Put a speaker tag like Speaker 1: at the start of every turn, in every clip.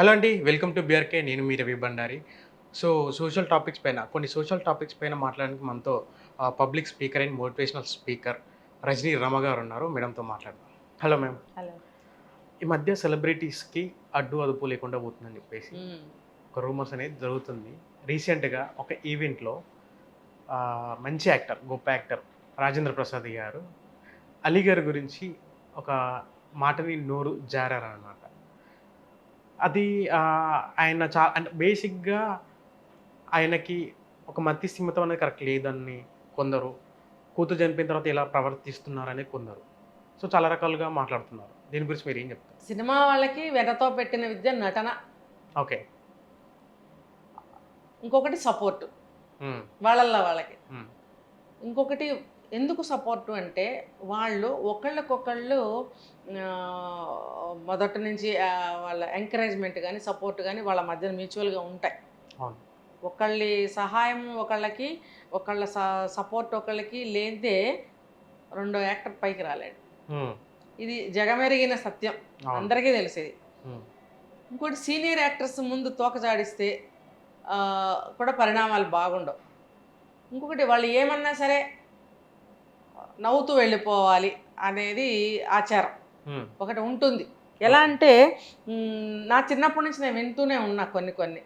Speaker 1: Hello అండి welcome to BRK. నేను మీ Ravi Bandari. So social topics పైన కొన్ని సోషల్ టాపిక్స్ పైన మాట్లాడడానికి మనతో public speaker and motivational speaker Rajani Rama garu ఉన్నారు. మేడంతో మాట్లాడదాం. Hello ma'am.
Speaker 2: హలో.
Speaker 1: ఈ మధ్య సెలబ్రిటీస్కి అడ్డు అదుపు లేకుండా పోతుందని చెప్పేసి. ఒక రూమర్స్ అనేది జరుగుతుంది. రీసెంట్గా ఒక ఈవెంట్లో మంచి యాక్టర్ గొప్ప యాక్టర్ రాజేంద్ర ప్రసాద్ గారు అలీ గారి గురించి ఒక మాటని నోరు జారారనమాట ఆయన చా అంటే బేసిక్గా ఆయనకి ఒక మతి స్థిమితం అనేది కరెక్ట్ లేదని కొందరు కూతురు చనిపోయిన తర్వాత ఎలా ప్రవర్తిస్తున్నారని కొందరు. సో చాలా రకాలుగా మాట్లాడుతున్నారు. దీని గురించి మీరు ఏం చెప్తారు?
Speaker 2: సినిమా వాళ్ళకి వెనతో పెట్టిన విద్య నటన.
Speaker 1: ఓకే.
Speaker 2: ఇంకొకటి సపోర్ట్. వాళ్ళల్లో వాళ్ళకి. ఇంకొకటి ఎందుకు సపోర్టు అంటే వాళ్ళు ఒకళ్ళకొకళ్ళు మొదటి నుంచి వాళ్ళ ఎంకరేజ్మెంట్ కానీ సపోర్ట్ కానీ వాళ్ళ మధ్యన మ్యూచువల్గా ఉంటాయి. ఒకళ్ళి సహాయం ఒకళ్ళకి ఒకళ్ళ సపోర్ట్ ఒకళ్ళకి లేదే రెండో యాక్టర్ పైకి రాలేడు. ఇది జగమెరిగిన సత్యం. అందరికీ తెలిసేది. ఇంకోటి సీనియర్ యాక్టర్స్ ముందు తోక జాడిస్తే ఆ, కూడా పరిణామాలు బాగుండవు. ఇంకొకటి వాళ్ళు ఏమన్నా సరే నవ్వుతూ వెళ్ళిపోవాలి అనేది ఆచారం. ఒకటి ఉంటుంది. ఎలా అంటే నా చిన్నప్పటి నుంచి నేను వింటూనే ఉన్నా కొన్ని కొన్ని.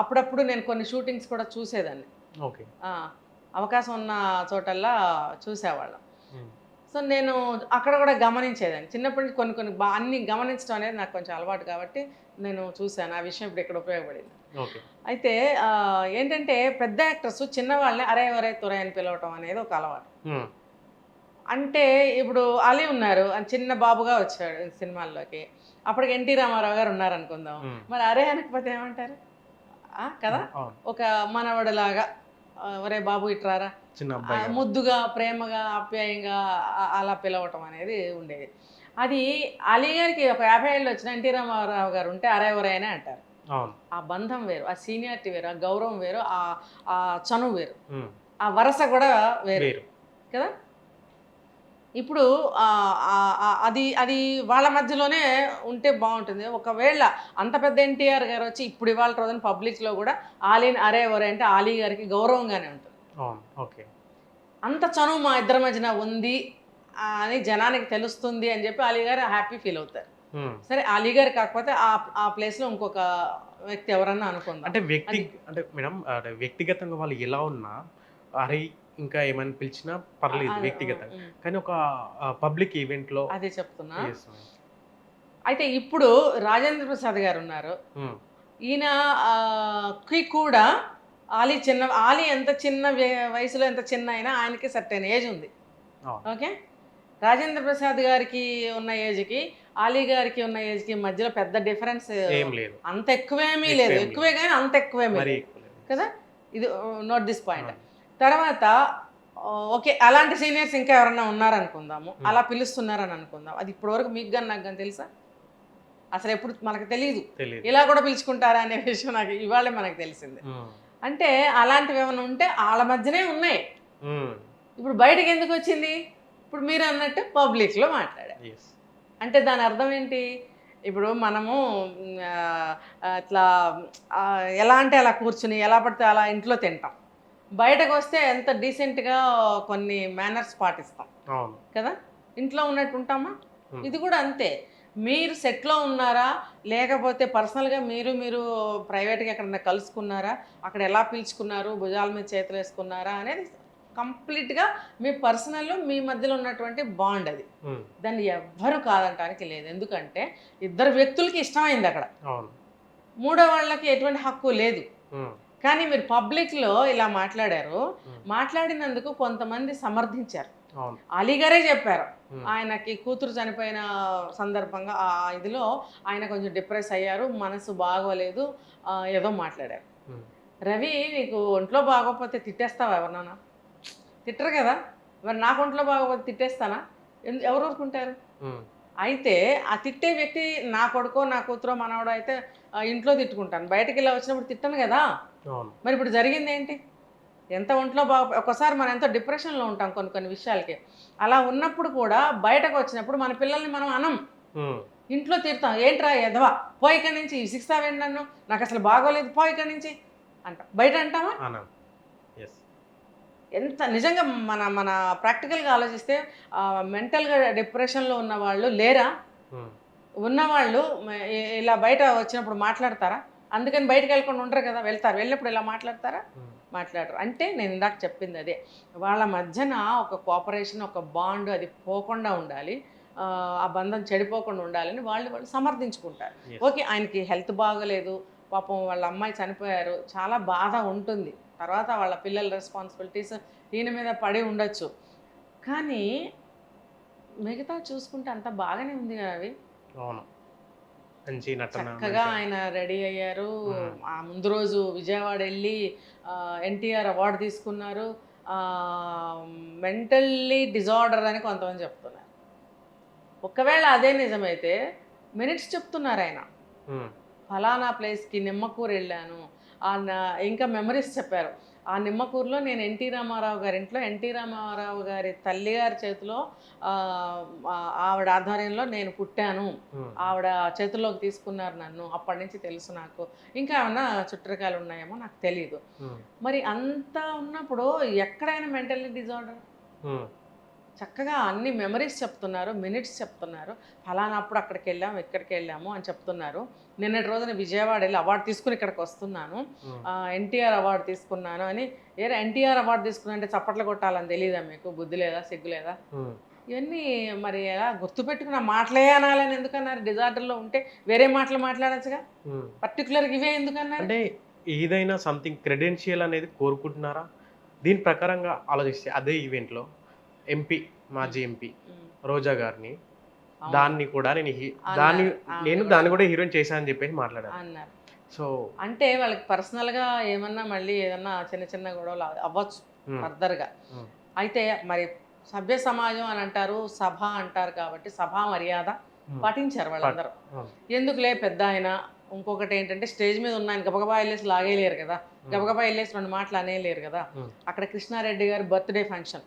Speaker 2: అప్పుడప్పుడు నేను కొన్ని షూటింగ్స్ కూడా చూసేదాన్ని.
Speaker 1: ఓకే.
Speaker 2: అవకాశం ఉన్న చోటల్లా చూసేవాళ్ళం. సో నేను అక్కడ కూడా గమనించేదాన్ని. చిన్నప్పటి నుంచి కొన్ని కొన్ని బా అన్ని గమనించడం అనేది నాకు కొంచెం అలవాటు కాబట్టి నేను చూశాను. ఆ విషయం ఇప్పుడు ఇక్కడ ఉపయోగపడింది. అయితే ఏంటంటే పెద్ద యాక్టర్స్ చిన్నవాళ్ళని అరే ఒరే తురే అని పిలవటం అనేది ఒక అలవాటు. అంటే ఇప్పుడు అలీ ఉన్నారు చిన్న బాబుగా వచ్చాడు సినిమాల్లోకి. అప్పటికి ఎన్టీ రామారావు గారు ఉన్నారు అనుకుందాం మరి అరే అనకపోతే ఏమంటారు? ఆ, కదా? ఒక మనవడిలాగా ఒరే బాబు
Speaker 1: గారు.
Speaker 2: ముద్దుగా ప్రేమగా ఆప్యాయంగా అలా పిలవటం అనేది ఉండేది. అది అలీ గారికి ఒక యాభై ఏళ్ళు వచ్చిన ఎన్టీ రామారావు గారు ఉంటే అరే ఒరేనే అంటారు.
Speaker 1: అవును.
Speaker 2: ఆ బంధం వేరు ఆ సీనియారిటీ వేరు ఆ గౌరవం వేరు ఆ ఆ చనువు వేరు. ఆ వరస కూడా వేరు.
Speaker 1: వేరు.
Speaker 2: కదా? ఇప్పుడు అది అది వాళ్ళ మధ్యలోనే ఉంటే బాగుంటుంది. ఒకవేళ అంత పెద్ద ఎన్టీఆర్ గారు వచ్చి ఇప్పుడు ఇవాళ రోజున పబ్లిక్లో కూడా ఆలీని అరే ఒరే అంటే ఆలీ గారికి గౌరవంగానే ఉంటుంది.
Speaker 1: ఓకే.
Speaker 2: అంత చనువు మా ఇద్దరి మధ్యన ఉంది అని జనానికి తెలుస్తుంది అని చెప్పి అలీ గారు హ్యాపీ ఫీల్ అవుతారు. సరే అలీ గారు కాకపోతే ఆ ఆ ప్లేస్లో ఇంకొక వ్యక్తి ఎవరన్నా అనుకుందాం.
Speaker 1: అంటే వ్యక్తి అంటే మేడం వ్యక్తిగతంగా వాళ్ళు ఎలా ఉన్నా అరే ఇంకా ఏమైనా పిలిచినా పర్లేదు వ్యక్తిగతంగా కానీ ఒక పబ్లిక్ ఈవెంట్లో
Speaker 2: అదే చెప్తున్నా. అయితే ఇప్పుడు రాజేంద్ర ప్రసాద్ గారు ఉన్నారు. ఈయన కి కూడా ఆలీ చిన్న ఆలీ ఎంత చిన్న వయ- వయసులో ఎంత చిన్న అయినా ఆయనకి సర్టెన్ ఏజ్ ఉంది. ఓకే? రాజేంద్ర ప్రసాద్ గారికి ఉన్న ఏజ్కి ఆలీ గారికి ఉన్న ఏజ్కి మధ్యలో పెద్ద డిఫరెన్స్ అంత ఎక్కువేమీ లేదు. ఎక్కువే కానీ అంత ఎక్కువేమీ. కదా? ఇది నోట్ దిస్ పాయింట్. తర్వాత ఓకే అలాంటి సీనియర్స్ ఇంకా ఎవరన్నా ఉన్నారనుకుందాము. అలా పిలుస్తున్నారని అనుకుందాం. అది ఇప్పటివరకు మీకు కానీ నాకు కానీ తెలుసా? అసలు ఎప్పుడు మనకు తెలియదు ఇలా కూడా పిలుచుకుంటారా అనే విషయం నాకు ఇవాళే మనకు తెలిసింది. అంటే అలాంటివి ఏమైనా ఉంటే వాళ్ళ మధ్యనే ఉన్నాయి. ఇప్పుడు బయటకు ఎందుకు వచ్చింది? ఇప్పుడు మీరు అన్నట్టు పబ్లిక్లో మాట్లాడారు. అంటే దాని అర్థం ఏంటి? ఇప్పుడు మనము ఆ, ఎలా అంటే అలా కూర్చుని ఎలా పడితే అలా ఇంట్లో తింటాం. బయటకు వస్తే ఎంత డీసెంట్గా కొన్ని మేనర్స్ పాటిస్తాం. కదా? ఇంట్లో ఉన్నట్టు ఉంటామా. ఇది కూడా అంతే. మీరు సెట్లో ఉన్నారా? లేకపోతే పర్సనల్గా మీరు మీరు ప్రైవేట్గా ఎక్కడన్నా కలుసుకున్నారా? అక్కడ ఎలా పిలుచుకున్నారు? భుజాల మీద చేతులు వేసుకున్నారా? అనేది కంప్లీట్గా మీ పర్సనల్ మీ మధ్యలో ఉన్నటువంటి బాండ్ అది. దాన్ని ఎవ్వరు కాదంటానికి లేదు. ఎందుకంటే ఇద్దరు వ్యక్తులకి ఇష్టమైంది అక్కడ. మూడో వాళ్ళకి ఎటువంటి హక్కు లేదు. కానీ మీరు పబ్లిక్లో ఇలా మాట్లాడారు. మాట్లాడినందుకు కొంతమంది సమర్థించారు. అలీగారే చెప్పారు. ఆయనకి కూతురు చనిపోయిన సందర్భంగా ఆ ఇదిలో ఆయన కొంచెం డిప్రెస్ అయ్యారు. మనసు బాగోలేదు. ఏదో మాట్లాడారు. రవి నీకు ఒంట్లో బాగోకపోతే తిట్టేస్తావా ఎవరినైనా? తిట్టరు కదా. మరి నాకు ఒంట్లో బాగోకపోతే తిట్టేస్తానా? ఎవరు ఊరుకుంటారు? అయితే ఆ తిట్టే వ్యక్తి నా కొడుకో నా కూతురో మనవడో అయితే ఇంట్లో తిట్టుకుంటాను. బయటకు వెళ్ళి వచ్చినప్పుడు తిట్టను కదా? మరి ఇప్పుడు జరిగింది ఏంటి? ఎంత ఒంట్లో బాగా ఒకసారి మనం ఎంతో డిప్రెషన్లో ఉంటాం కొన్ని కొన్ని విషయాలకి. అలా ఉన్నప్పుడు కూడా బయటకు వచ్చినప్పుడు మన పిల్లల్ని మనం అనం. ఇంట్లో తిడతాం. ఏంట్రా ఎదవా పో ఇక్కడి నుంచి ఇసిస్తావేంటి నన్ను. నాకు అసలు బాగోలేదు. పో ఇక్కడి నుంచి. అంట. బయట అంటామా ఎంత నిజంగా మన మన ప్రాక్టికల్గా ఆలోచిస్తే మెంటల్గా డిప్రెషన్లో ఉన్న వాళ్ళు లేరా? ఉన్నవాళ్ళు ఇలా బయట వచ్చినప్పుడు మాట్లాడతారా? అందుకని బయటకు వెళ్ళకుండా ఉండరు కదా వెళ్తారు. వెళ్ళినప్పుడు ఇలా మాట్లాడతారా? మాట్లాడరు. అంటే నేను ఇందాక చెప్పింది అదే. వాళ్ళ మధ్యన ఒక కోఆపరేషన్ ఒక బాండ్ అది పోకుండా ఉండాలి. ఆ, బంధం చెడిపోకుండా ఉండాలని వాళ్ళు వాళ్ళు సమర్థించుకుంటారు. ఓకే ఆయనకి హెల్త్ బాగలేదు. పాపం వాళ్ళ అమ్మాయి చనిపోయారు. చాలా బాధ ఉంటుంది. తర్వాత వాళ్ళ పిల్లల రెస్పాన్సిబిలిటీస్ ఈయన మీద పడి ఉండొచ్చు. కానీ మిగతా చూసుకుంటే అంత బాగానే ఉంది కదా అవి.
Speaker 1: అవును. మంచి నటన
Speaker 2: చక్కగా ఆయన రెడీ అయ్యారు. ఆ ముందు రోజు విజయవాడ వెళ్ళి ఎన్టీఆర్ అవార్డు తీసుకున్నారు. మెంటల్లీ డిజార్డర్ అని కొంతమంది చెప్తున్నారు. ఒకవేళ అదే నిజమైతే మినిట్స్ చెప్తున్నారు ఆయన. ఫలానా ప్లేస్కి నిమ్మకూరు వెళ్ళాను. ఇంకా మెమరీస్ చెప్పారు. ఆ నిమ్మకూరులో నేను ఎన్టీ రామారావు గారి ఇంట్లో ఎన్టీ రామారావు గారి తల్లి గారి చేతిలో ఆవిడ ఆధ్వర్యంలో నేను పుట్టాను. ఆవిడ చేతుల్లోకి తీసుకున్నారు నన్ను. అప్పటి నుంచి తెలుసు నాకు. ఇంకా ఏమన్నా చుట్టరికాయలు ఉన్నాయేమో నాకు తెలియదు మరి అంత ఉన్నప్పుడు ఎక్కడైనా మెంటల్లీ డిజార్డర్? చక్కగా అన్ని మెమరీస్ చెప్తున్నారు మినిట్స్ చెప్తున్నారు. ఫలానప్పుడు అక్కడికి వెళ్ళాము ఇక్కడికి వెళ్ళాము అని చెప్తున్నారు. నిన్నటి రోజున విజయవాడ వెళ్ళి అవార్డు తీసుకుని ఇక్కడికి వస్తున్నాను. ఎన్టీఆర్ అవార్డు తీసుకున్నాను అని ఏ ఎన్టీఆర్ అవార్డు తీసుకున్నా అంటే చప్పట్లు కొట్టాలని తెలియదా మీకు? బుద్ధి లేదా? సిగ్గు లేదా? ఇవన్నీ మరి ఎలా గుర్తుపెట్టుకున్న మాటలే అనాలని ఎందుకన్నారు? డిజార్డర్లో ఉంటే వేరే మాటలు మాట్లాడచ్చుగా. పర్టికులర్గా ఇవే ఎందుకన్నారు?
Speaker 1: అంటే ఏదైనా సంథింగ్ క్రెడెన్షియల్ అనేది కోరుకుంటున్నారా? దీని ప్రకారంగా ఆలోచిస్తే అదే ఈవెంట్లో ఎంపీ మాజీ ఎంపీ రోజా గారిని. దాన్ని కూడా నేను. దాన్ని నేను. దాన్ని కూడా హీరోయిన్ చేశానని చెప్పేసి మాట్లాడాను సో
Speaker 2: అంటే వాళ్ళకి పర్సనల్గా ఏమన్నా మళ్ళీ ఏదన్నా చిన్న చిన్న గొడవలు అవ్వచ్చు
Speaker 1: ఉమ్,
Speaker 2: ఫర్దర్గా
Speaker 1: ఉమ్,
Speaker 2: అయితే మరి సభ్య సమాజం అని అంటారు సభ అంటారు కాబట్టి సభా మర్యాద పాటించారు వాళ్ళందరూ. ఎందుకులే పెద్ద ఆయన? ఇంకొకటి ఏంటంటే స్టేజ్ మీద ఉన్న ఆయన గబగబా వెళ్ళేసి లాగేయలేరు కదా. గబగబా వెళ్ళేసి రెండు మాటలు అనేయలేరు కదా. అక్కడ కృష్ణారెడ్డి గారి బర్త్డే ఫంక్షన్.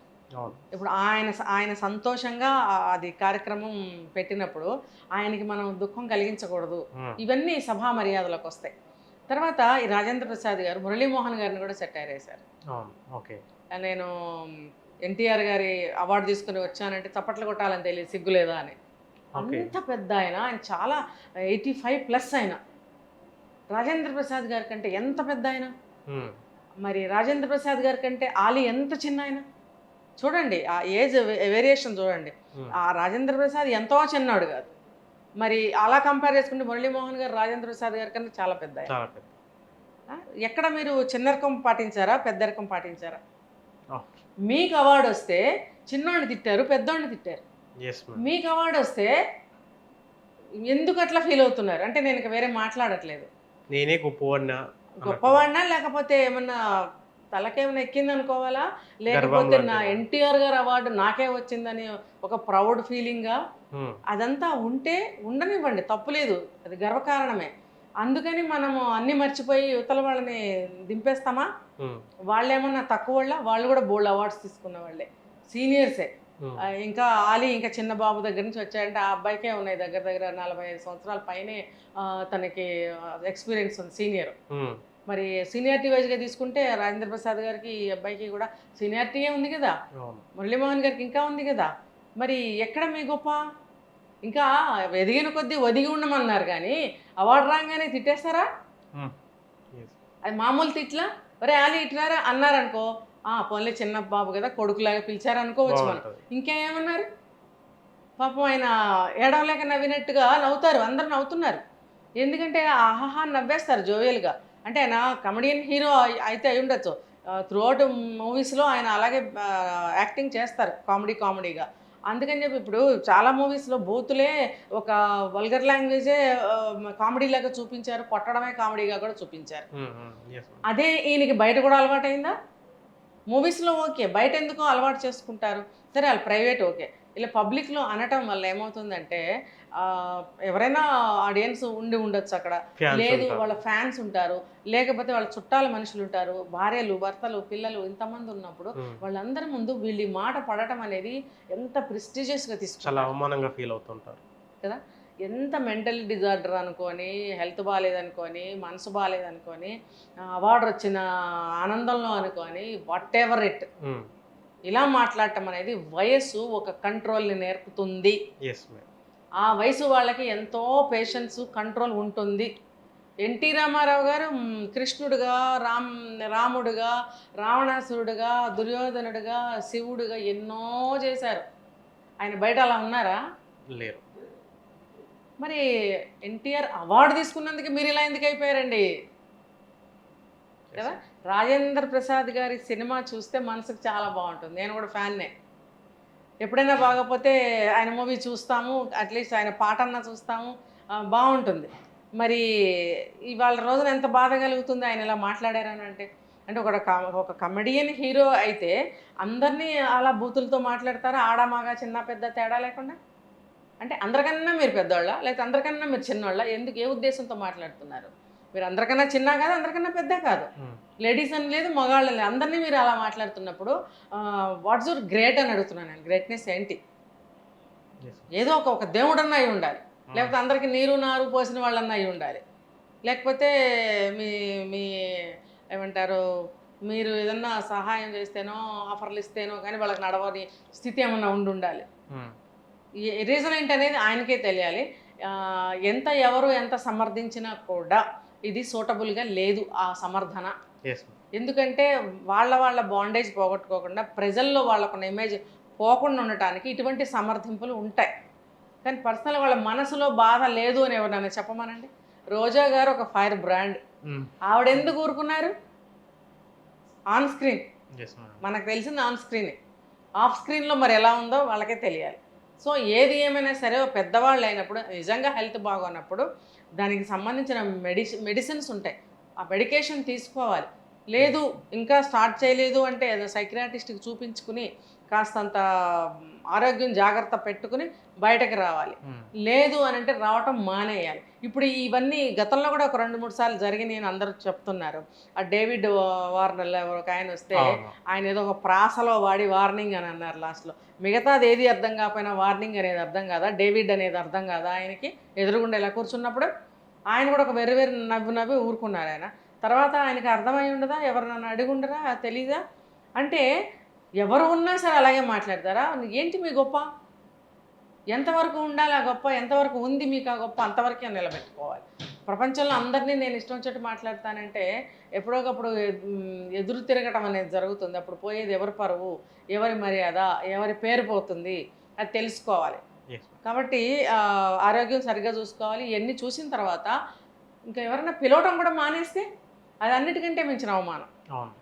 Speaker 2: ఇప్పుడు ఆయన ఆయన సంతోషంగా అది కార్యక్రమం పెట్టినప్పుడు ఆయనకి మనం దుఃఖం కలిగించకూడదు. ఇవన్నీ సభా మర్యాదలకు వస్తాయి. తర్వాత ఈ రాజేంద్ర ప్రసాద్ గారు మురళీమోహన్ గారిని కూడా సెటైర్ వేశారు
Speaker 1: ఓకే.
Speaker 2: నేను ఎన్టీఆర్ గారి అవార్డు తీసుకుని వచ్చానంటే చప్పట్లు కొట్టాలని తెలియదు సిగ్గులేదా అని. అంత పెద్ద ఆయన. ఆయన చాలా ఎయిటీ ఫైవ్ ప్లస్ ఆయన. రాజేంద్ర ప్రసాద్ గారి కంటే ఎంత పెద్ద ఆయన? మరి రాజేంద్ర ప్రసాద్ గారి కంటే ఆలీ ఎంత చిన్న ఆయన? చూడండి ఆ ఏజ్ వేరియేషన్ చూడండి. ఆ రాజేంద్ర ప్రసాద్ ఎంతో చిన్నవాడు కాదు. మరి అలా కంపేర్ చేసుకుంటే మురళీమోహన్ గారు రాజేంద్ర ప్రసాద్ గారి కన్నా చాలా పెద్ద ఎక్కడ మీరు చిన్నరకం పాటించారా పెద్దరకం పాటించారా. మీకు అవార్డు వస్తే చిన్నోడిని తిట్టారు పెద్దోడిని తిట్టారు. మీకు అవార్డు వస్తే ఎందుకు అట్లా ఫీల్ అవుతున్నారు? అంటే నేను ఇక వేరే మాట్లాడట్లేదు.
Speaker 1: నేనే గొప్పవాడినా?
Speaker 2: గొప్పవాడినా లేకపోతే ఏమన్నా తలకేమైనా ఎక్కింది అనుకోవాలా లేకపోతే నా? ఎన్టీఆర్ గారు అవార్డు నాకే వచ్చిందని ఒక ప్రౌడ్ ఫీలింగా అదంతా ఉంటే ఉండనివ్వండి తప్పులేదు. అది గర్వకారణమే. అందుకని మనము అన్ని మర్చిపోయి యువతల వాళ్ళని దింపేస్తామా?
Speaker 1: ఉమ్,
Speaker 2: వాళ్ళు ఏమన్నా తక్కువ వాళ్ళ? వాళ్ళు కూడా బోల్డ్ అవార్డ్స్ తీసుకున్న వాళ్ళే. సీనియర్సే. ఇంకా ఆలీ ఇంకా చిన్న బాబు దగ్గర నుంచి వచ్చాయంటే ఆ అబ్బాయికే ఉన్నాయి దగ్గర దగ్గర నలభై ఐదు సంవత్సరాల పైనే తనకి ఎక్స్పీరియన్స్ ఉంది సీనియర్. మరి సీనియారిటీ వైజ్గా తీసుకుంటే రాజేంద్ర ప్రసాద్ గారికి ఈ అబ్బాయికి కూడా సీనియారిటీయే ఉంది కదా? మురళీమోహన్ గారికి ఇంకా ఉంది కదా? మరి ఎక్కడ మీ గొప్ప? ఇంకా ఎదిగిన కొద్దీ ఒదిగి ఉండమన్నారు కానీ అవార్డు రాగానే తిట్టేస్తారా? అది మామూలు తిట్లా? ఒరే ఆలి ఇట్లారా? అన్నారనుకో ఆ పోన్లే చిన్న బాబు కదా కొడుకులాగా పిలిచారు అనుకోవచ్చు మనం ఇంకేమన్నారు? పాపం ఆయన ఏడవలేక నవ్వినట్టుగా నవ్వుతారు అందరు నవ్వుతున్నారు. ఎందుకంటే ఆహాహా నవ్వేస్తారు జోవియల్గా. అంటే ఆయన కమెడియన్ హీరో అయితే అయి ఉండొచ్చు. త్రూఅవుట్ మూవీస్లో ఆయన అలాగే యాక్టింగ్ చేస్తారు కామెడీ కామెడీగా అందుకని చెప్పి ఇప్పుడు చాలా మూవీస్లో బూతులే ఒక వల్గర్ లాంగ్వేజే కామెడీ లాగా చూపించారు కొట్టడమే కామెడీగా కూడా చూపించారు. అదే ఈయనకి బయట కూడా అలవాటైందా? మూవీస్లో ఓకే బయట ఎందుకో అలవాటు చేసుకుంటారు? సరే వాళ్ళు ప్రైవేట్ ఓకే. ఇలా పబ్లిక్లో అనటం వల్ల ఏమవుతుందంటే ఎవరైనా ఆడియన్స్ ఉండి ఉండొచ్చు అక్కడ. లేదు. వాళ్ళ ఫ్యాన్స్ ఉంటారు. లేకపోతే వాళ్ళ చుట్టాల మనుషులు ఉంటారు. భార్యలు భర్తలు పిల్లలు ఇంతమంది ఉన్నప్పుడు వాళ్ళందరి ముందు వీళ్ళ మాట పడటం అనేది ఎంత ప్రెస్టీజియస్గా
Speaker 1: చాలా అవమానంగా ఫీల్ అవుతుంటారు.
Speaker 2: ఎంత మెంటల్ డిజార్డర్ అనుకొని హెల్త్ బాగాలేదనుకొని మనసు బాగాలేదనుకొని అవార్డు వచ్చిన ఆనందంలో అనుకొని వాట్ ఎవర్ ఇట్ ఇలా మాట్లాడటం అనేది వయస్సు ఒక కంట్రోల్ని నేర్పుతుంది. ఆ వయసు వాళ్ళకి ఎంతో పేషెన్స్ కంట్రోల్ ఉంటుంది. ఎన్టీ రామారావు గారు కృష్ణుడుగా రామ్ రాముడుగా రావణాసురుడుగా దుర్యోధనుడుగా శివుడుగా ఎన్నో చేశారు. ఆయన బయట అలా ఉన్నారా?
Speaker 1: లేరు.
Speaker 2: మరి ఎన్టీఆర్ అవార్డు తీసుకున్నందుకు మీరు ఇలా ఎందుకు అయిపోయారండి? కదా? రాజేంద్ర ప్రసాద్ గారి సినిమా చూస్తే మనసుకు చాలా బాగుంటుంది. నేను కూడా ఫ్యాన్నే. ఎప్పుడైనా బాగపోతే ఆయన మూవీ చూస్తాము అట్లీస్ట్ ఆయన పాట అన్నా చూస్తాము బాగుంటుంది. మరి ఇవాళ రోజున ఎంత బాధ కలుగుతుంది ఆయన ఇలా మాట్లాడారని అంటే అంటే ఒక ఒక కమెడియన్ హీరో అయితే అందరినీ అలా బూతులతో మాట్లాడతారా? ఆడమాగా చిన్న పెద్ద తేడా లేకుండా? అంటే అందరికన్నా మీరు పెద్దవాళ్ళ లేకపోతే అందరికన్నా మీరు చిన్నవాళ్ళ ఎందుకు? ఏ ఉద్దేశంతో మాట్లాడుతున్నారు? మీరు అందరికన్నా చిన్న కాదు అందరికన్నా పెద్ద కాదు. లేడీస్ అని లేదు మగాళ్ళు లేదు. అందరినీ మీరు అలా మాట్లాడుతున్నప్పుడు వాట్స్ యువర్ గ్రేట్ అని అడుగుతున్నాను నేను. గ్రేట్నెస్ ఏంటి. ఏదో ఒక ఒక దేవుడన్నా అయి ఉండాలి. లేకపోతే అందరికి నీరు నారు పోసిన వాళ్ళన్నా అయి ఉండాలి. లేకపోతే మీ మీ ఏమంటారు మీరు ఏదన్నా సహాయం చేస్తేనో ఆఫర్లు ఇస్తేనో కానీ వాళ్ళకి నడవని స్థితి ఏమన్నా ఉండి ఉండాలి. రీజన్ ఏంటనేది ఆయనకే తెలియాలి. ఎంత ఎవరు ఎంత సమర్థించినా కూడా ఇది సూటబుల్గా లేదు ఆ సమర్థన. ఎందుకంటే వాళ్ళ వాళ్ళ బాండేజ్ పోగొట్టుకోకుండా ప్రజల్లో వాళ్ళకున్న ఇమేజ్ పోకుండా ఉండటానికి ఇటువంటి సమర్థింపులు ఉంటాయి. కానీ పర్సనల్ వాళ్ళ మనసులో బాధ లేదు అని ఎవరన్నా చెప్పమనండి? రోజా గారు ఒక ఫైర్ బ్రాండ్
Speaker 1: ఉమ్,
Speaker 2: ఆవిడ ఎందుకు ఊరుకున్నారు? On screen. మనకు తెలిసింది ఆన్ స్క్రీనే ఆఫ్ స్క్రీన్లో మరి ఎలా ఉందో వాళ్ళకే తెలియాలి. సో ఏది ఏమైనా సరే పెద్దవాళ్ళు అయినప్పుడు నిజంగా హెల్త్ బాగున్నప్పుడు దానికి సంబంధించిన మెడిసి మెడిసిన్స్ ఉంటాయి. ఆ మెడికేషన్ తీసుకోవాలి. లేదు ఇంకా స్టార్ట్ చేయలేదు అంటే ఏదో సైక్రాటిస్ట్కి చూపించుకుని కాస్తంత ఆరోగ్యం జాగ్రత్త పెట్టుకుని బయటకు రావాలి. లేదు అని అంటే రావటం మానేయాలి. ఇప్పుడు ఇవన్నీ గతంలో కూడా ఒక రెండు మూడు సార్లు జరిగి నేను అందరూ చెప్తున్నారు. ఆ డేవిడ్ వార్నర్ ఒక ఆయన వస్తే. ఆయన ఏదో ఒక ప్రాసలో వాడి వార్నింగ్ అని అన్నారు లాస్ట్లో. మిగతాది ఏది అర్థం కాకపోయినా వార్నింగ్ అనేది అర్థం కాదా? డేవిడ్ అనేది అర్థం కాదా ఆయనకి? ఎదురుగుండా ఇలా కూర్చున్నప్పుడు ఆయన కూడా ఒక వెర్రి వెర్రి నవ్వు నవ్వి ఊరుకున్నారు ఆయన. తర్వాత ఆయనకి అర్థమై ఉండదా? ఎవరు నన్ను అడిగి ఉండరా తెలీదా? అంటే ఎవరు ఉన్నా సరే అలాగే మాట్లాడతారా? ఏంటి మీ గొప్ప? ఎంతవరకు ఉండాలి ఆ గొప్ప ఎంతవరకు ఉంది మీకు ఆ గొప్ప అంతవరకే నిలబెట్టుకోవాలి. ప్రపంచంలో అందరినీ నేను ఇష్టం వచ్చేట్టు మాట్లాడతానంటే ఎప్పుడోకప్పుడు ఎదురు తిరగటం అనేది జరుగుతుంది. అప్పుడు పోయేది ఎవరి పరువు ఎవరి మర్యాద ఎవరి పేరు పోతుంది అది తెలుసుకోవాలి. కాబట్టి ఆరోగ్యం సరిగ్గా చూసుకోవాలి. ఇవన్నీ చూసిన తర్వాత ఇంకా ఎవరైనా పిలవటం కూడా మానేస్తే అది అన్నిటికంటే మించిన అవమానం.
Speaker 1: అవును.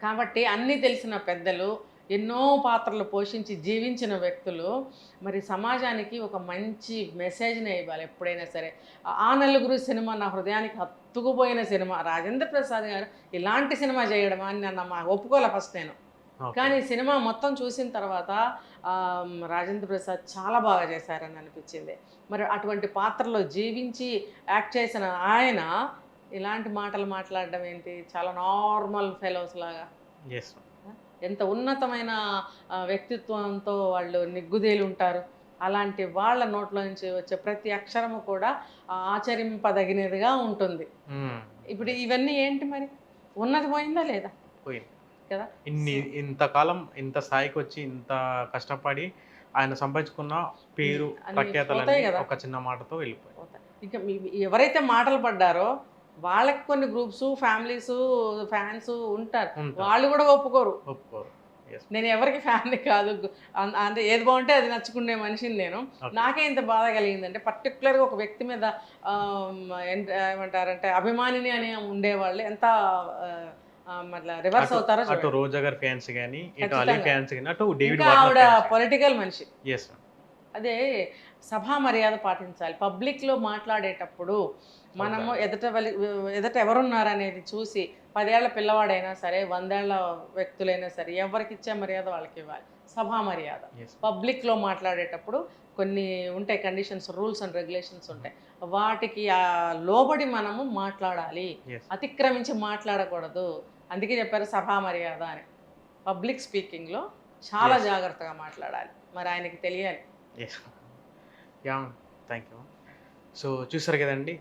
Speaker 2: కాబట్టి అన్నీ తెలిసిన పెద్దలు ఎన్నో పాత్రలు పోషించి జీవించిన వ్యక్తులు మరి సమాజానికి ఒక మంచి మెసేజ్ని ఇవ్వాలి ఎప్పుడైనా సరే. ఆ- నలుగురు సినిమా నా హృదయానికి హత్తుకుపోయిన సినిమా. రాజేంద్ర ప్రసాద్ గారు ఇలాంటి సినిమా చేయడం అని నన్ను మా ఒప్పుకోలే ఫస్ట్ నేను. కానీ సినిమా మొత్తం చూసిన తర్వాత రాజేంద్ర ప్రసాద్ చాలా బాగా చేశారని అనిపించింది. మరి అటువంటి పాత్రలో జీవించి యాక్ట్ చేసిన ఆయన ఇలాంటి మాటలు మాట్లాడడం ఏంటి? చాలా నార్మల్ ఫెలోస్ లాగా. ఎంత ఉన్నతమైన వ్యక్తిత్వంతో వాళ్ళు నిగ్గుదేలు ఉంటారు అలాంటి వాళ్ళ నోట్లో నుంచి వచ్చే ప్రతి అక్షరము కూడా ఆచరింపదగినదిగా ఉంటుంది. ఇప్పుడు ఇవన్నీ ఏంటి మరి? ఉన్నది పోయిందా లేదా?
Speaker 1: పోయింది.
Speaker 2: కదా?
Speaker 1: ఇన్ని ఇంతకాలం ఇంత స్థాయికి వచ్చి ఇంత కష్టపడి ఆయన సంపాదించుకున్న పేరు. ఒక చిన్న మాటతో వెళ్ళిపోయాయి.
Speaker 2: పోతాయి. ఇంకా ఎవరైతే మాటలు పడ్డారో వాళ్ళకి కొన్ని గ్రూప్స్ ఫ్యామిలీస్ ఫ్యాన్స్ ఉంటారు. వాళ్ళు కూడా ఒప్పుకోరు.
Speaker 1: ఒప్పుకోరు.
Speaker 2: నేను ఎవరికి ఫ్యామిలీ కాదు. అంటే ఏది బాగుంటే అది నచ్చుకునే మనిషిని నేను. నాకే ఇంత బాధ కలిగిందంటే పర్టికులర్గా ఒక వ్యక్తి మీద ఏమంటారంటే అభిమానిని అని ఉండేవాళ్ళు ఎంత మళ్ళా రివర్స్ అవుతారో
Speaker 1: అటు. రోజా గారి ఫ్యాన్స్ కానీ. అలీ ఫ్యాన్స్ కానీ అటు డేవిడ్
Speaker 2: ఆవిడ పొలిటికల్ మనిషి.
Speaker 1: ఎస్
Speaker 2: అదే సభా మర్యాద పాటించాలి. పబ్లిక్లో మాట్లాడేటప్పుడు మనము ఎదుట ఎదుట ఎవరున్నారనేది చూసి పదేళ్ళ పిల్లవాడైనా సరే వందేళ్ళ వ్యక్తులైనా సరే ఎవరికి ఇచ్చే మర్యాద వాళ్ళకి ఇవ్వాలి సభా మర్యాద. పబ్లిక్లో మాట్లాడేటప్పుడు కొన్ని ఉంటాయి కండిషన్స్ రూల్స్ అండ్ రెగ్యులేషన్స్ ఉంటాయి. వాటికి ఆ లోబడి మనము మాట్లాడాలి. అతిక్రమించి మాట్లాడకూడదు. అందుకే చెప్పారు సభా మర్యాద అని. పబ్లిక్ స్పీకింగ్లో చాలా. జాగ్రత్తగా మాట్లాడాలి. మరి ఆయనకి తెలియాలి.
Speaker 1: యా థ్యాంక్ యూ సో చూసారు కదండి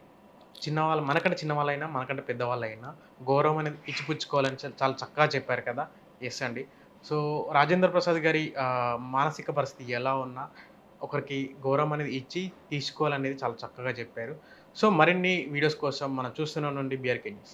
Speaker 1: చిన్నవాళ్ళు మనకంటే చిన్నవాళ్ళైనా మనకంటే పెద్దవాళ్ళైనా గౌరవం అనేది ఇచ్చిపుచ్చుకోవాలని చాలా- చాలా చక్కగా చెప్పారు కదా. ఎస్ అండి. సో రాజేంద్ర ప్రసాద్ గారి మానసిక పరిస్థితి ఎలా ఉన్నా ఒకరికి గౌరవం అనేది ఇచ్చి తీసుకోవాలనేది చాలా చక్కగా చెప్పారు. సో మరిన్ని వీడియోస్ కోసం మనం చూస్తున్నాం నుండి బీఆర్కే న్యూస్